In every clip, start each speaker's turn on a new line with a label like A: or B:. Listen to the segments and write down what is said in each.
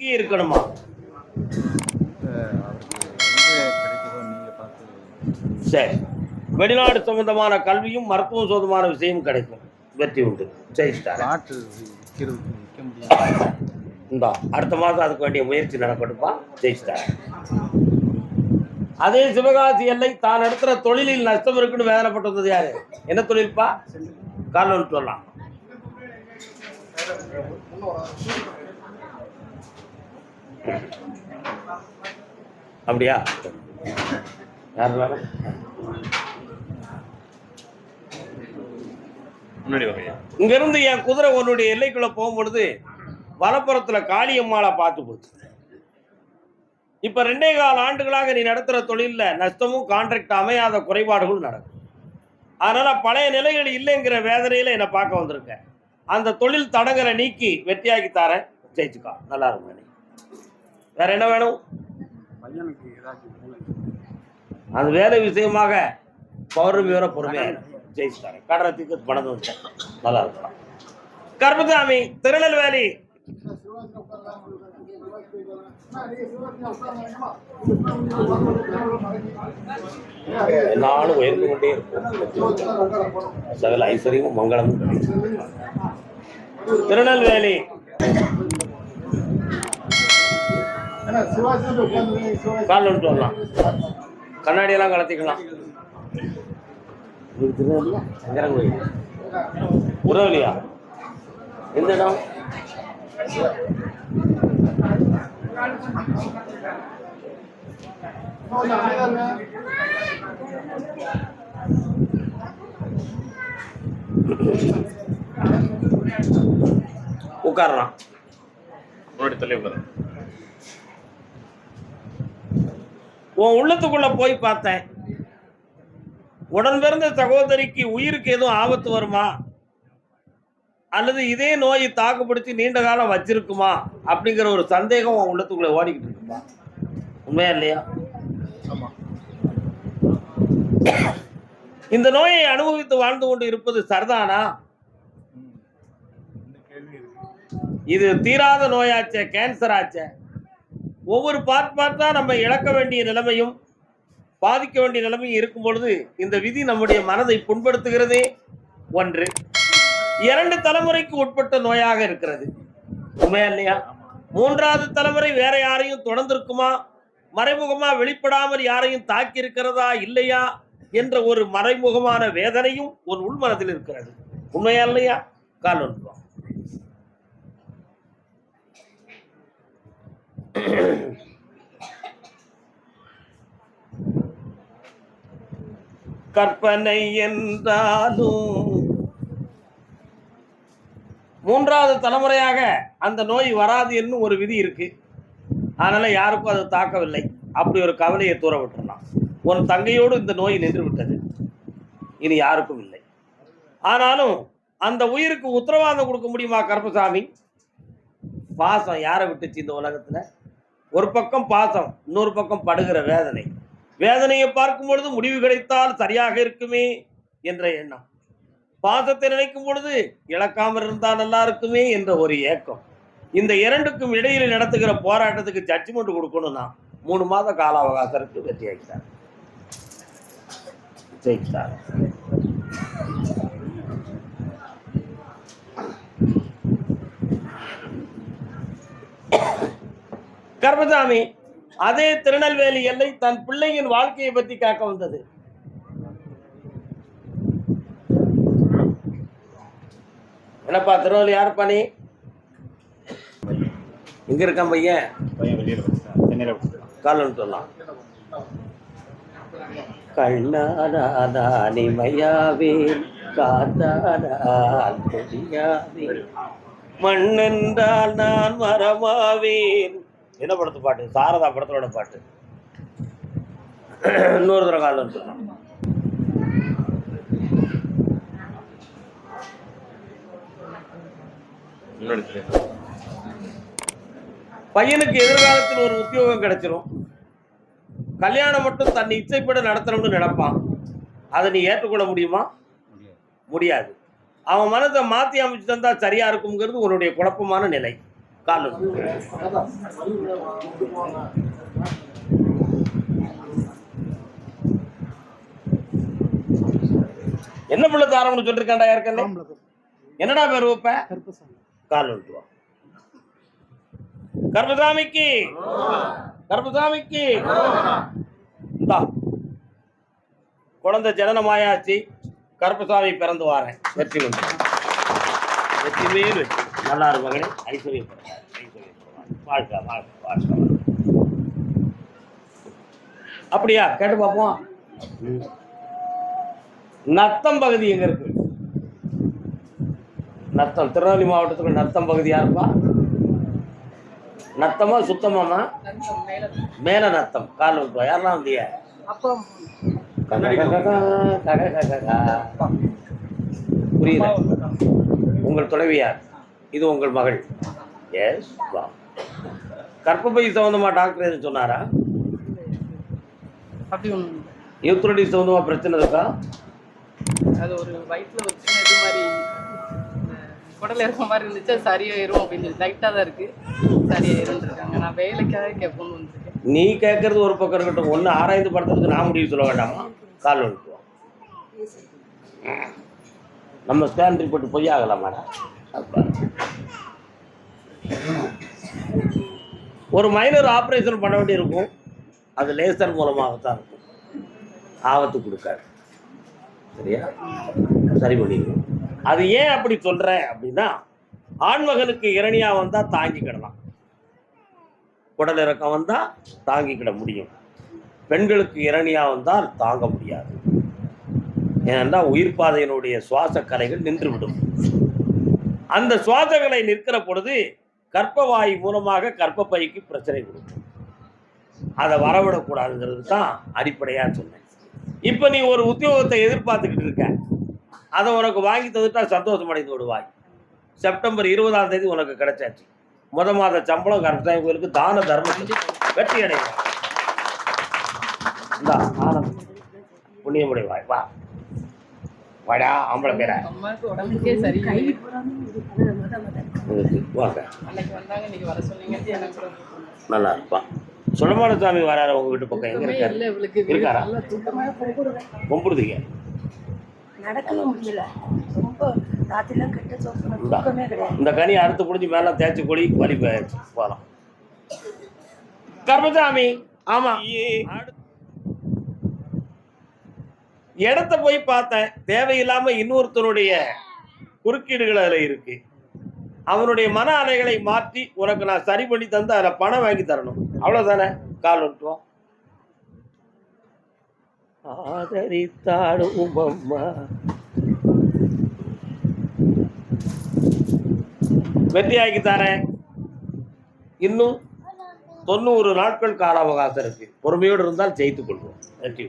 A: இருக்கணுமா? சரி. வெளிநாடு சம்பந்தமான கல்வியும் மருத்துவம் சம்பந்தமான விஷயமும் கிடைக்கும். வெற்றி உண்டு. ஜெயிச்சிட்டாரு இந்தா அடுத்த மாதம் அதுக்கு வேண்டிய முயற்சி நடக்கட்டுப்பா ஜெயிச்சிட்டாரு அதே சிவகாசி எல்லை தான் நடத்துகிற தொழிலில் நஷ்டம் இருக்குன்னு வேதனைப்பட்டு வந்தது யாரு? என்ன தொழில்ப்பா காரணம் சொல்லலாம். அப்படியா? யார் இங்கிருந்து என் குதிரை உன்னுடைய எல்லைக்குள்ள போகும்பொழுது வலப்புறத்துல காளியம்மாளை பார்த்து போச்சு இப்ப ரெண்டே கால் ஆண்டுகளாக நீ நடத்துற தொழில்ல நஷ்டமும் கான்ட்ராக்ட் அமையாத குறைபாடுகளும் நடக்கும். அதனால பழைய நிலைகள் இல்லைங்கிற வேதனையில என்னை பார்க்க வந்திருக்க. அந்த தொழில் தடங்கரை நீக்கி வெற்றியாக்கி தரேன். ஜெயிச்சுக்கா. நல்லா இருக்கும். வேற என்ன வேணும்? அந்த வேலை. விஷயமாக பௌர்ணமி வர பொறுமையாக ஜெயிச்சிட்டாரு. கடறதுக்கு பணம் நல்லா இருக்கலாம். கர்மசாமி திருநெல்வேலி. நானும் உயர்ந்து கொண்டே இருக்கும் சகல ஐஸ்வர்யமும் மங்களமும் திருநெல்வேலி. கால் வந்துட்டு வரலாம். கண்ணாடியெல்லாம் கலத்திக்கலாம். இது திருநெல்வேலியா சங்கரங்கோயில் எந்த இடம்? உட்காரலாம்.
B: முன்னாடி தள்ளி உட்காரு.
A: உன் உள்ளத்துக்குள்ள போய் பார்த்தேன். உடன் பிறந்த சகோதரிக்கு உயிருக்கு எதுவும் ஆபத்து வருமா? அல்லது இதே நோயை தாக்குப்படுத்தி நீண்ட காலம் வச்சிருக்குமா? அப்படிங்கிற ஒரு சந்தேகம் உன் உள்ளத்துக்குள்ள ஓடிக்கிட்டு இருக்குப்பா உண்மையா இல்லையா? இந்த நோயை அனுபவித்து வாழ்ந்து கொண்டு இருப்பது சரிதானா? இது தீராத நோயாச்சே கேன்சர் ஆச்சே. ஒவ்வொரு பார்ட் பார்ட்டா நம்ம இழக்க வேண்டிய நிலைமையும் பாதிக்க வேண்டிய நிலைமையும் இருக்கும் பொழுது இந்த விதி நம்முடைய மனதை புண்படுத்துகிறதே ஒன்று. இரண்டு தலைமுறைக்கு உட்பட்ட நோயாக இருக்கிறது. உண்மையா இல்லையா? மூன்றாவது தலைமுறை வேற யாரையும் தொடர்ந்திருக்குமா? மறைமுகமா வெளிப்படாமல் யாரையும் தாக்கி இருக்கிறதா இல்லையா? என்ற ஒரு மறைமுகமான வேதனையும் ஒரு உள்மனத்தில் இருக்கிறது. உண்மையா இல்லையா? கால் ஒன்று கற்பனை என்றாலும் மூன்றாவது தலைமுறையாக அந்த நோய் வராது என்னும் ஒரு விதி இருக்கு. அதனால யாருக்கும் அது தாக்கவில்லை. அப்படி ஒரு கவலையை தூர விட்டுறலாம். உன் தங்கையோடு இந்த நோய் நின்று விட்டது. இனி யாருக்கும் இல்லை. ஆனாலும் அந்த உயிருக்கு உத்தரவாதம் கொடுக்க முடியுமா கருப்பசாமி? பாசம் யாரை விட்டுச்சு இந்த உலகத்துல? ஒரு பக்கம் பாசம் இன்னொரு பக்கம் படுகிற வேதனை. வேதனையை பார்க்கும் பொழுது முடிவு கிடைத்தால் சரியாக இருக்குமே என்ற எண்ணம். பாசத்தை நினைக்கும் பொழுது இழக்காமல் இருந்தால் நல்லா இருக்குமே என்ற ஒரு ஏக்கம். இந்த இரண்டுக்கும் இடையில் நடத்துகிற போராட்டத்துக்கு ஜட்ஜ்மெண்ட் கொடுக்கணும்னா மூணு மாத கால அவகாசம் இருக்கு வெற்றி ஆகிட்டார் ஜெயிச்சார் கர்மசாமி அதே திருநெல்வேலி எல்லை தன் பிள்ளையின் வாழ்க்கையை பத்தி கேட்க வந்தது. என்னப்பா திருநெல்வேலி யாருப்பா நீ? எங்க இருக்கான் பையன். காலன்னு சொல்லலாம் கண்ணானிமையாவே காத்தானால் கொடியாவே மண்ணென்றால் நான் மரமாவேன். என்ன படத்து பாட்டு? சாரதா படத்தோட பாட்டு. இன்னொரு தடவை காலம்
B: தள்ளி
A: பையனுக்கு எதிர்காலத்தில் ஒரு உத்தியோகம் கிடைச்சிரும். கல்யாணம் மட்டும் தன் இச்சைப்பட நடத்தணும்னு நினைப்பான். அதை நீ ஏற்றுக்கொள்ள முடியுமா?
C: முடியாது.
A: முடியாது. அவன் மனதை மாற்றி அமைச்சு தந்தா சரியா இருக்குங்கிறது உன்னுடைய குழப்பமான நிலை. கால் என்ன பிள்ளை தாரம்னு சொல்லிருக்காண்டா ஏற்கனவே என்னடா பேர் வைப்ப கால் விட்டுவா கர்மசாமிக்கு கர்மசாமிக்கு இந்தா. குழந்தை ஜனனமாயாச்சு. கருப்பசாமி பிறந்து வாரேன். வெற்றி கொண்டு வெற்றி மேல் வெற்றி இரு மகனே ஐஸ்வர்யப்படுவார் ஐஸ்வர்யப்படுவார் வாழ்க்கை வாழ்க்கை வாழ்க்கை அப்படியா? கேட்டு பார்ப்போம். நத்தம் பகுதி எங்க இருக்கு? நத்தம். திருநெல்வேலி மாவட்டத்துக்கு நத்தம் பகுதி யாருப்பா நத்தமா சுத்தமாமா மேல நத்தம். கால் விட்டுவா யாரெல்லாம் வந்திய புரியல உங்கள் துணைவியார் இது உங்கள் மகள். எஸ் வா. கர்ப்பப்பை சம்பந்தமா டாக்டர் எதுவும் சொன்னாரா?
D: அப்படி ஒன்று
A: யூத்ரடி சம்பந்தமா பிரச்சனை இருக்கா?
D: அது ஒரு வயிற்றுல ஒரு சின்ன இது மாதிரி குடல் இறக்க மாதிரி இருந்துச்சு அது சரியாயிரும் அப்படின்னு சொல்லி. லைட்டாக தான் இருக்கு. சரியாயிரும்னு இருக்காங்க. நான் வேலைக்காக கேட்போம்னு வந்திருக்கேன்.
A: நீ கேட்கறது ஒரு பக்கம் இருக்கட்டும். ஒன்று ஆராய்ந்து படுத்துறதுக்கு நான் முடிவு சொல்ல வேண்டாமா? கால் வந்துக்குவோம் நம்ம ஸ்கேன் ரிப்போர்ட் பொய் ஆகலாமாடா? அப்பா. ஒரு மைனர் ஆப்ரேஷன் பண்ண வேண்டியிருக்கும். அது லேசர் மூலமாகத்தான் இருக்கும். ஆபத்து கொடுக்காது. சரியா? சரி பண்ணிடுவோம் அது ஏன் அப்படி சொல்கிறேன் அப்படின்னா ஆண்மகனுக்கு இரணியா வந்தால் தாங்கிக்கிடலாம் குடல் இறக்கம் வந்தால் தாங்கிக்கிட முடியும். பெண்களுக்கு இரணியா வந்தால் தாங்க முடியாது. ஏனென்றால் உயிர் பாதையினுடைய சுவாச கலைகள் நின்றுவிடும். அந்த சுவாசங்களை நிற்கிற பொழுது கர்ப்பவாயு மூலமாக கர்ப்பப்பைக்கு பிரச்சனை கொடுக்கும். அதை வரவிடக்கூடாதுங்கிறது தான் அடிப்படையாக சொன்னேன். இப்போ நீ ஒரு உத்தியோகத்தை எதிர்பார்த்துக்கிட்டு இருக்க. அதை உனக்கு வாங்கி தந்துட்டா சந்தோஷம் அடைந்து விடுவாய். செப்டம்பர் இருபதாம் தேதி உனக்கு கிடைச்சாச்சு. முத மாத சம்பளம் கருப்பசாமி கோயிலுக்கு தான தர்மம் வெற்றி அடைவாய். இந்தா ஆனந்த் புண்ணியமுடைவாய். வா. வாடா ஆம்பளை பேர.
D: அம்மாவுக்கு உடம்புக்கே சரியில்லை.
A: வாங்க
D: அன்னைக்கு வந்தாங்க இன்னைக்கு வர சொன்னீங்க எனக்கு ரொம்ப பிடிக்கும்.
A: நல்லா இருப்பான் சுடமான சாமி வராரு உங்க வீட்டு பக்கம். எங்க இருக்காரு?
D: இல்லை இவளுக்கு. வீடு
A: இருக்காரா? கும்பிடுதீங்க
E: நடக்கவும் முடியல. ரொம்ப ராத்திரிலாம் கெட்ட சோசனம்
A: இந்தா.
E: தூக்கமே கிடையாது.
A: இந்த கனி அறுத்து புடிஞ்சு மேல தேய்ச்சி கொடி வலி போயாச்சு போலாம். கர்மசாமி ஆமா. இடத்த போய் பார்த்தேன். தேவையில்லாம இன்னொருத்தனுடைய குறுக்கீடுகள் அதில் இருக்கு. அவனுடைய மன அலைகளை மாற்றி உனக்கு நான் சரி பண்ணி தந்து அதில் பணம் வாங்கி தரணும். அவ்வளோதானே கால் விட்டுவோம் ஆதரித்தாடு அம்மா வெற்றியாக்கி தரேன். இன்னும் தொண்ணூறு நாட்கள் கால அவகாசம் இருக்கு. பொறுமையோடு இருந்தால் ஜெயித்துக் கொள்வோம். நன்றி.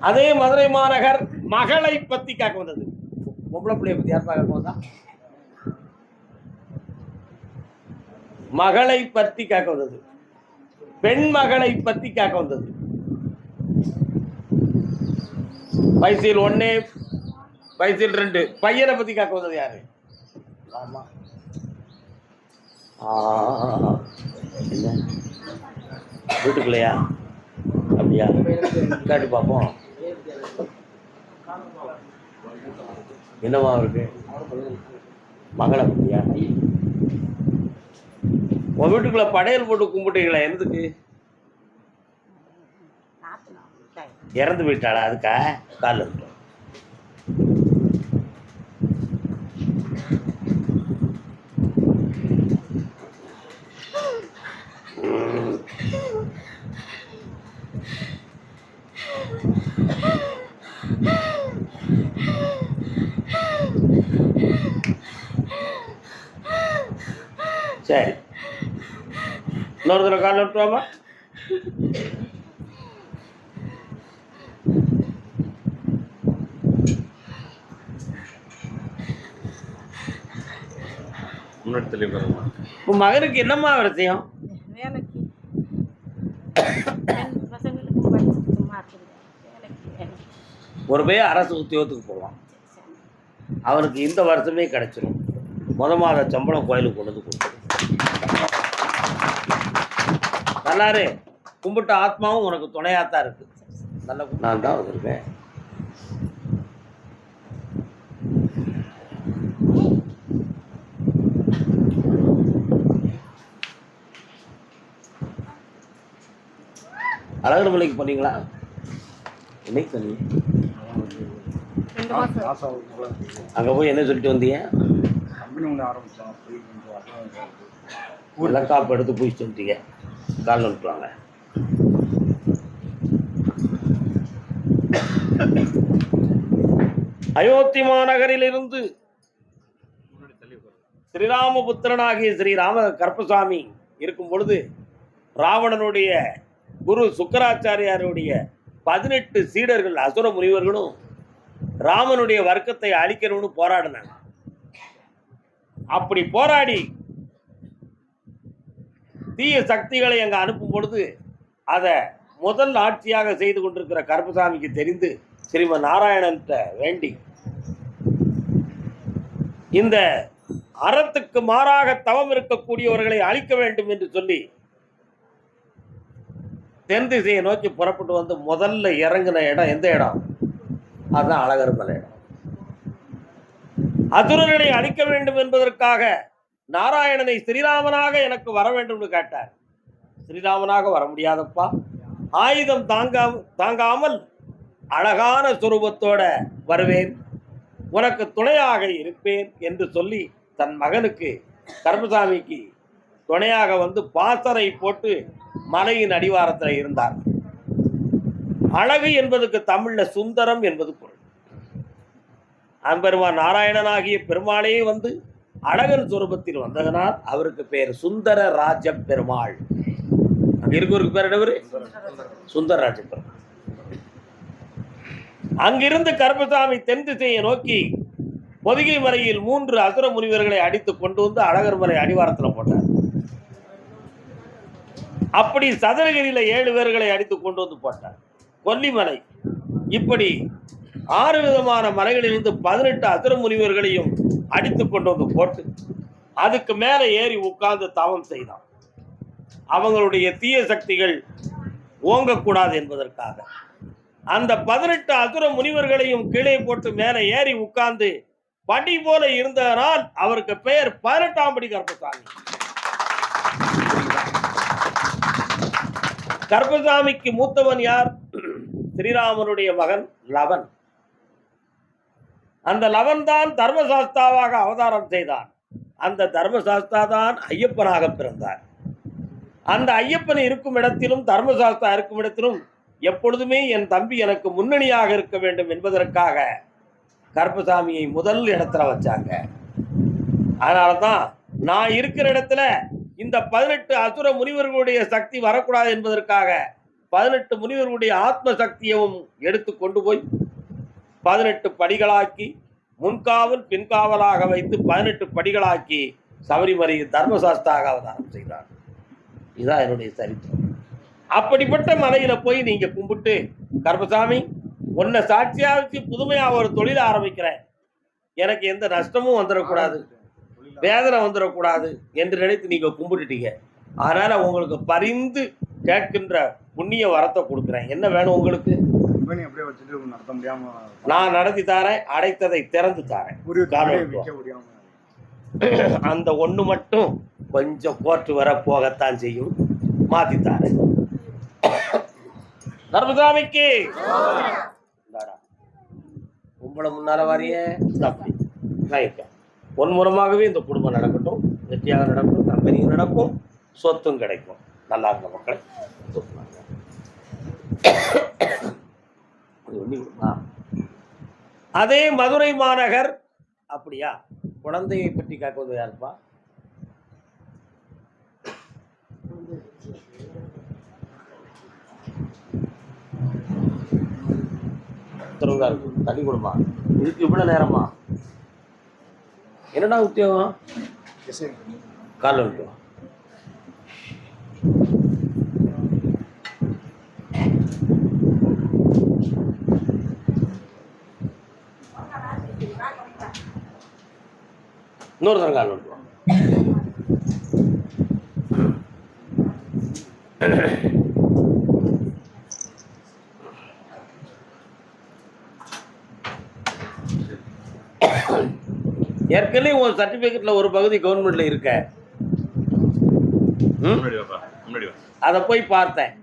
A: அதே மதுரை மாநகர் மகளை பத்தி கேட்க வந்தது. பொம்பளை பிள்ளைய பத்தி யார் கேட்க வந்தா மகளை பத்தி கேட்க வந்தது. பெண் மகளை பத்தி கேட்க வந்தது. வயசில் ஒன்னே வயசில் ரெண்டு. பையனை பத்தி கேட்க வந்தது யாரு? ஆமா வீட்டுக்குள்ளையா? அப்படியா? கேட்டு பார்ப்போம். என்னவா இருக்கு? மகளை பத்தியா? உன் வீட்டுக்குள்ள படையல் போட்டு கும்பிட்டீங்களா எதுக்கு இறந்து போயிட்டாளா அதுக்கா? காலில் சரி. இன்னொரு தடவை காலில் விட்டுவாமா
B: முன்னாடி தள்ளி உட்காருமா
A: உன் மகனுக்கு என்னம்மா
E: வேலைக்கு.
A: ஒரு பையன் அரசு உத்தியோகத்துக்கு போவான். அவனுக்கு இந்த வருஷமே கிடைச்சிரும். முத மாத சம்பளம் கோயிலுக்கு கொண்டு வந்து கொடுத்துரும் நல்லாரு. கும்பிட்ட ஆத்மாவும் உனக்கு துணையாத்தான் இருக்கு. நல்ல நான் தான் வந்திருக்கேன். அழகர் மலைக்கு போனீங்களா? என்னைக்கு
C: போல
A: அங்கே போய் என்ன சொல்லிட்டு வந்தீங்க?
C: கம்பெனி ஒன்று ஆரம்பித்தோம் போய் கொஞ்சம் அப்புறம்
A: வெள்ளக்காப்பு எடுத்து பூச்சி சொல்லிட்டீங்க. கால் விட்டுவாங்க அயோத்தி மாநகரிலிருந்து ஸ்ரீராமபுத்திரனாகிய ஸ்ரீராம கருப்பசாமி இருக்கும் பொழுது ராவணனுடைய குரு சுக்கராச்சாரியாருடைய பதினெட்டு சீடர்கள் அசுர முனிவர்களும் ராமனுடைய வர்க்கத்தை அழிக்கணும்னு போராடினாங்க. அப்படி போராடி தீய சக்திகளை அங்கே அனுப்பும் பொழுது அதை முதல் ஆட்சியாக செய்து கொண்டிருக்கிற கருப்பசாமிக்கு தெரிந்து ஸ்ரீமன் நாராயணன்கிட்ட வேண்டி இந்த அறத்துக்கு மாறாக தவம் இருக்கக்கூடியவர்களை அழிக்க வேண்டும் என்று சொல்லி தென் திசையை நோக்கி புறப்பட்டு வந்து முதல்ல இறங்கின இடம் எந்த இடம்? அதுதான் அழகர் மலை இடம். அசுரர்களை அழிக்க வேண்டும் என்பதற்காக நாராயணனை ஸ்ரீராமனாக எனக்கு வர வேண்டும்னு கேட்டார். ஸ்ரீராமனாக வர முடியாதப்பா. ஆயுதம் தாங்கா தாங்காமல் அழகான சுரூபத்தோட வருவேன். உனக்கு துணையாக இருப்பேன் என்று சொல்லி தன் மகனுக்கு கருமசாமிக்கு துணையாக வந்து பாசறை போட்டு மலையின் அடிவாரத்தில் இருந்தார். அழகு என்பதுக்கு தமிழ்ல சுந்தரம் என்பது பொருள். அன்பெருமான் நாராயணனாகிய பெருமாளே வந்து அழகன் சுரூபத்தில் வந்ததனால் அவருக்கு பேர் சுந்தர ராஜ பெருமாள் அங்க இருக்கவருக்கு பேர் என்னவர்? சுந்தர ராஜ பெருமாள் அங்கிருந்து கருப்பசாமி தென் திசையை நோக்கி பொதிகை மலையில் மூன்று அசுர முனிவர்களை அடித்து கொண்டு வந்து அழகர் மலை அடிவாரத்தில் போட்டார். அப்படி சதுரகிரியில ஏழு பேர்களை அடித்து கொண்டு வந்து போட்டார். கொல்லிமலை. இப்படி ஆறு விதமான மலைகளிலிருந்து பதினெட்டு அசுர முனிவர்களையும் அடித்து கொண்டு வந்து போட்டு அதுக்கு மேலே ஏறி உட்கார்ந்து தவம் செய்தான். அவங்களுடைய தீய சக்திகள் ஓங்கக்கூடாது என்பதற்காக. அந்த பதினெட்டு அசுர முனிவர்களையும் கீழே போட்டு மேலே ஏறி உட்கார்ந்து படி போல இருந்ததனால் அவருக்கு பெயர் பதினெட்டாம் படி கருப்பசாமி. கருப்பசாமிக்கு மூத்தவன் யார்? ஸ்ரீராமனுடைய மகன் லவன். அந்த லவன் தான் தர்மசாஸ்தாவாக அவதாரம் செய்தான். அந்த தர்மசாஸ்தா தான் ஐயப்பனாக பிறந்தார். அந்த ஐயப்பன் இருக்கும் இடத்திலும் தர்மசாஸ்தா இருக்கும் இடத்திலும் எப்பொழுதுமே என் தம்பி எனக்கு முன்னணியாக இருக்க வேண்டும் என்பதற்காக கருப்பசாமியை முதல் இடத்துல வச்சாங்க. அதனால தான் நான் இருக்கிற இடத்துல இந்த பதினெட்டு அசுர முனிவர்களுடைய சக்தி வரக்கூடாது என்பதற்காக பதினெட்டு முனிவர்களுடைய ஆத்ம சக்தியவும் எடுத்து கொண்டு போய் பதினெட்டு படிகளாக்கி முன்காவல் பின்காவலாக வைத்து பதினெட்டு படிகளாக்கி சபரிமலையை தர்மசாஸ்தாக அவதாரம் செய்தார். இதுதான் என்னுடைய சரித்திரம். அப்படிப்பட்ட மலையில போய் நீங்க கும்பிட்டு கர்மசாமி உன்னை சாட்சியா வச்சு புதுமையா ஒரு தொழில் ஆரம்பிக்கிறேன். எனக்கு எந்த நஷ்டமும் வந்துடக்கூடாது. வேதனை வந்துடக்கூடாது என்று நினைத்து நீங்க கும்பிட்டுட்டீங்க. அதனால உங்களுக்கு பரிந்து கேட்கின்ற புண்ணிய வரத்தை கொடுக்குறேன். என்ன வேணும் உங்களுக்கு?
C: கம்பெனி அப்படியே வச்சுட்டு நடத்த முடியாம
A: நான் நடத்தி தாரேன் அடைத்ததை திறந்து தாரேன். அந்த ஒண்ணு மட்டும் கொஞ்சம் கோர்ட்டு வர போகத்தான் செய்யும். மாத்தி தாரேன். தர்மசாமிக்கு. உங்களை முன்னால வாரியே. உன் மூலமாகவே இந்த குடும்பம் நடக்கட்டும். வெற்றியாக நடக்கும் கம்பெனியும் நடக்கும் சொத்தும் கிடைக்கும். நல்லா இருந்த மக்களை. அது மதுரை மாநகர் அப்படியா? குழந்தையை பற்றி கேட்வது யாருப்பா? உத்தரவுதான் இருக்கு தண்ணி கொடுமா. இதுக்கு இவ்வளவு நேரமா? என்னடா உத்தியோகம்? காலைல விட்டு இன்னொரு தரம் கால். ஏற்கனவே உன் சர்டிஃபிகேட்ல ஒரு பகுதி கவர்மெண்ட்ல இருக்க. அதை போய் பார்த்தேன்.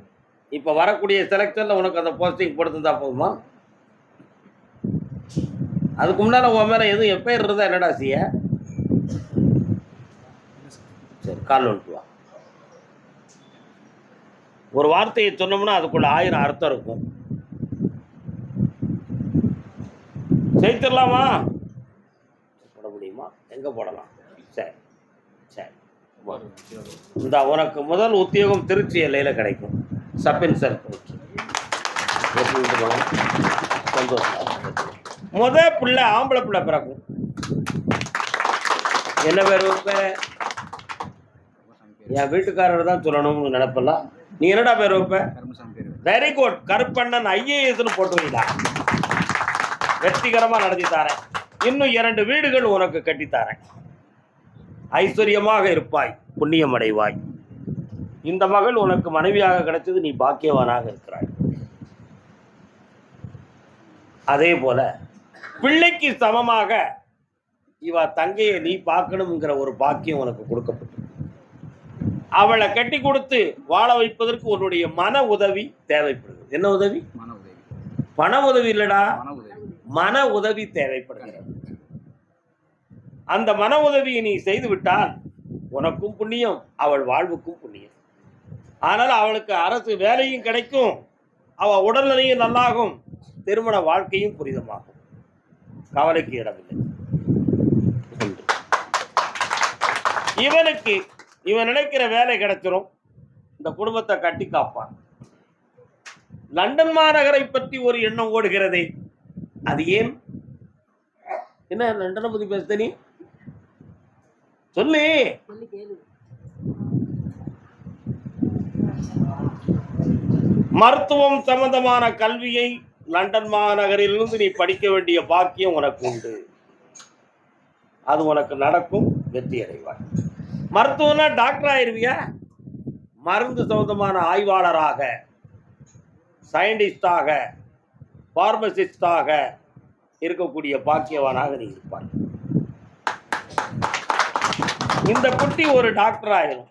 A: இப்போ வரக்கூடிய செலக்ஷனில் உனக்கு அந்த போஸ்டிங் கொடுத்துருந்தா போதுமா? அதுக்கு முன்னால் உன் மேலே எதுவும் இருந்தால் என்னடா செய்ய? சரி கால் வந்துட்டு வா. ஒரு வார்த்தையை சொன்னோம்னா அதுக்குள்ள ஆயிரம் அர்த்தம் இருக்கும். ஜெயித்திடலாமா போட முடியுமா? எங்கே போடலாம்? சரி சரி. இந்த உனக்கு முதல் உத்தியோகம் திருச்சி எல்லையில் கிடைக்கும். சப் சார் சந்தோஷம். முத பிள்ளை ஆம்பளை பிள்ளை பிறக்கும். என்ன பேர் வைப்ப என் வீட்டுக்காரர் தான் சொல்லணும்னு நினைப்பலாம் நீ என்னடா பேர் வைப்ப வெரி குட் கருப்பண்ணன் ஐஏஎஸ்னு போட்டு வைடா வெற்றிகரமா நடத்தி தாரேன். இன்னும் இரண்டு வீடுகள் உனக்கு கட்டித்தாரேன் ஐஸ்வர்யமாக இருப்பாய் புண்ணியம் அடைவாய் இந்த மகள் உனக்கு மனைவியாக கிடைச்சது நீ பாக்கியவானாக இருக்கிறாய். அதே போல பிள்ளைக்கு சமமாக இவ தங்கையை நீ பார்க்கணுங்கிற ஒரு பாக்கியம் உனக்கு கொடுக்கப்பட்டு அவளை கட்டி கொடுத்து வாழ வைப்பதற்கு உன்னுடைய மன உதவி தேவைப்படுகிறது. என்ன உதவி?
C: மன உதவி.
A: பண உதவி இல்லடா.
C: மன உதவி.
A: மன உதவி தேவைப்படுகிறது. அந்த மன உதவியை நீ செய்து விட்டால் உனக்கும் புண்ணியம் அவள் வாழ்வுக்கும் புண்ணியம். ஆனால் அவளுக்கு அரசு வேலையும் கிடைக்கும். அவள் உடல்நிலையும் நல்லாகும். திருமண வாழ்க்கையும் புரிதமாகும் கவலைக்கு இடமில்லை. இவனுக்கு இவன் நினைக்கிற வேலை கிடைச்சிரும். இந்த குடும்பத்தை கட்டி காப்பான். லண்டன் மாநகரை பற்றி ஒரு எண்ணம் ஓடுகிறதே. அது ஏன்? என்ன லண்டனை பத்தி பேச நீ? சொல்லு. மருத்துவம் சம்பந்தமான கல்வியை லண்டன் மாநகரிலிருந்து நீ படிக்க வேண்டிய பாக்கியம் உனக்கு உண்டு. அது உனக்கு நடக்கும். வெற்றி அடைவார் மருத்துவம்னா டாக்டர் ஆயிருவியா? மருந்து சம்பந்தமான ஆய்வாளராக சயின்டிஸ்டாக பார்மசிஸ்டாக இருக்கக்கூடிய பாக்கியவானாக நீ இருப்பாய். இந்த குட்டி ஒரு டாக்டர் ஆயிரும்.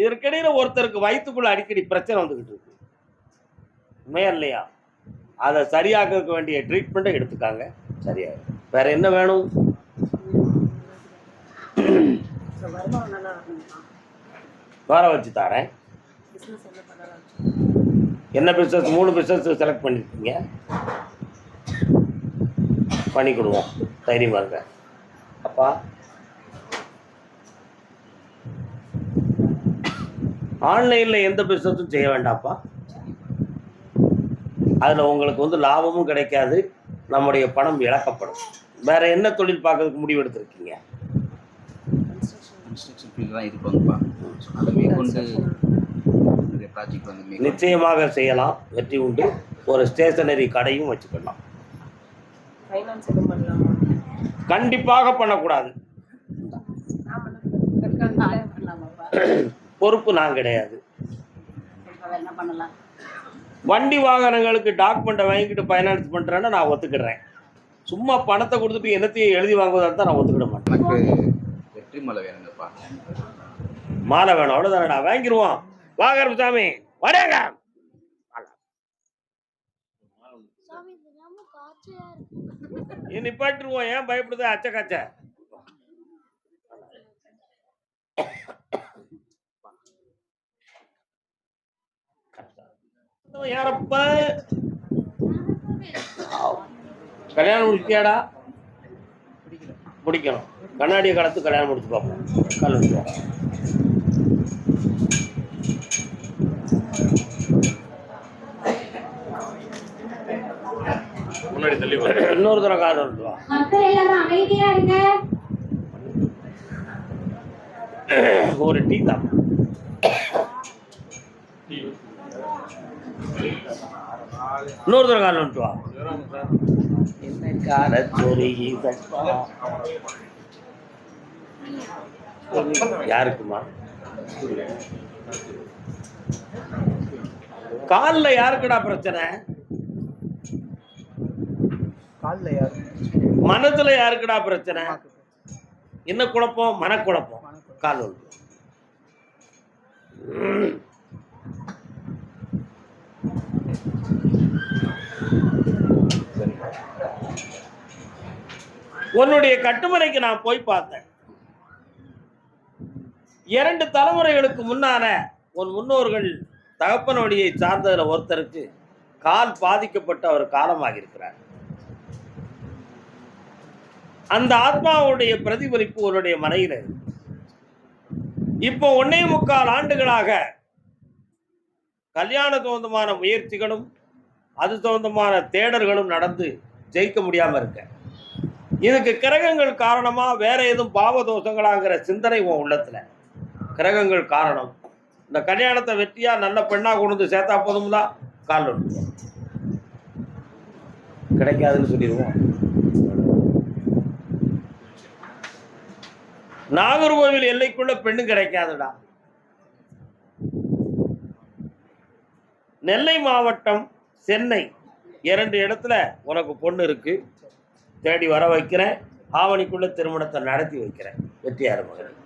A: இதற்கிடையில் ஒருத்தருக்கு வயிற்றுக்குள்ள அடிக்கடி பிரச்சனை வந்துகிட்டு இருக்கு. உண்மையா இல்லையா அதை சரியாக்க வேண்டிய ட்ரீட்மெண்ட்டை எடுத்துக்காங்க. சரியாக வேற என்ன வேணும்? வர வச்சு தரேன்
E: என்ன
A: பிஸ்னஸ் மூணு பிஸ்னஸ் செலக்ட் பண்ணியிருக்கீங்க பண்ணி கொடுவோம் தைரியமா இருக்க அப்பா. ஆன்லைனில் எந்த பிஸ்னஸும் செய்ய வேண்டாம்ப்பா. அதில் உங்களுக்கு வந்து லாபமும் கிடைக்காது. நம்முடைய பணம் இழக்கப்படும். வேறு என்ன தொழில் பார்க்கறதுக்கு முடிவு எடுத்திருக்கீங்க?
C: தான் இருப்பாங்கப்பா அதை மேற்கொண்டு ப்ராஜெக்ட் வந்து
A: நிச்சயமாக செய்யலாம். வெற்றி உண்டு. ஒரு ஸ்டேஷனரி கடையும் வச்சுக்கலாம்.
E: ஃபைனான்ஸ் எதுவும் பண்ணலாமா?
A: கண்டிப்பாக பண்ணக்கூடாது. பொறுப்பு நான் கிடையாது.
E: என்ன பண்ணலாம்.
A: வண்டி வாகனங்களுக்கு டாக்குமெண்ட்டை வாங்கிட்டு ஃபைனான்ஸ் பண்ணுறேன்னா நான் ஒத்துக்கிடுறேன். சும்மா பணத்தை கொடுத்துட்டு என்னத்தையும் எழுதி வாங்குவதா இருந்தால் நான் ஒத்துக்கிட மாட்டேன்.
C: மலை வேணுங்கப்பா
A: மாலை வேணும் அவ்வளோதானே நான் வாங்கிடுவோம் வாங்க சாமி
F: இருக்கு.
A: நிப்பாட்டிருவோம் ஏன் பயப்படுது? அச்ச காச்ச. யாரப்ப கல்யாணம் முடிச்சியாடா முடிக்கணும். கண்ணாடியை கடத்து கல்யாணம் முடிச்சு பார்ப்போம். கால் வச்சுக்கோ.
B: முன்னாடி தள்ளி
A: இன்னொரு தடவை கால் வந்துட்டு வா.
F: மக்கள் எல்லாரும் அமைதியா இருங்க.
A: ஒரு டீ தான் இன்னொரு தடவை கால் வந்துட்டு வா. என்ன கால சொரி யாருக்குமா? காலில் யாருக்குடா பிரச்சனை?
C: காலில் யார்?
A: மனசுல யாருக்குடா பிரச்சனை? என்ன குழப்பம்? மனக்குழப்பம். கால் உன்னுடைய கட்டுமனைக்கு நான் போய் பார்த்தேன். இரண்டு தலைமுறைகளுக்கு முன்னால உன் முன்னோர்கள் தகப்பன் வழியை சார்ந்ததில் ஒருத்தருக்கு கால் பாதிக்கப்பட்டு அவர் காலமாக இருக்கிறார். அந்த ஆத்மாவுடைய பிரதிபலிப்பு உன்னுடைய மனையில் இப்போ ஒன்னே முக்கால் ஆண்டுகளாக கல்யாண சம்பந்தமான முயற்சிகளும் அது சம்பந்தமான தேடர்களும் நடந்து ஜெயிக்க முடியாம இருக்க. இதுக்கு கிரகங்கள் காரணமா வேற எதுவும் பாவதோஷங்களாங்கிற சிந்தனை உன் உள்ளத்துல. கிரகங்கள் காரணம். இந்த கல்யாணத்தை வெற்றியா நல்ல பெண்ணாக கொண்டு வந்து சேர்த்தா தான் கால் கிடைக்காதுன்னு சொல்லிடுவோம். நாகர்கோவில் எல்லைக்குள்ள பெண்ணு கிடைக்காதுடா. நெல்லை மாவட்டம் சென்னை. இரண்டு இடத்துல உனக்கு பொண்ணு இருக்கு. தேடி வர வைக்கிறேன். ஆவணிக்குள்ள திருமணத்தை நடத்தி வைக்கிறேன். வெற்றியார் மகன்.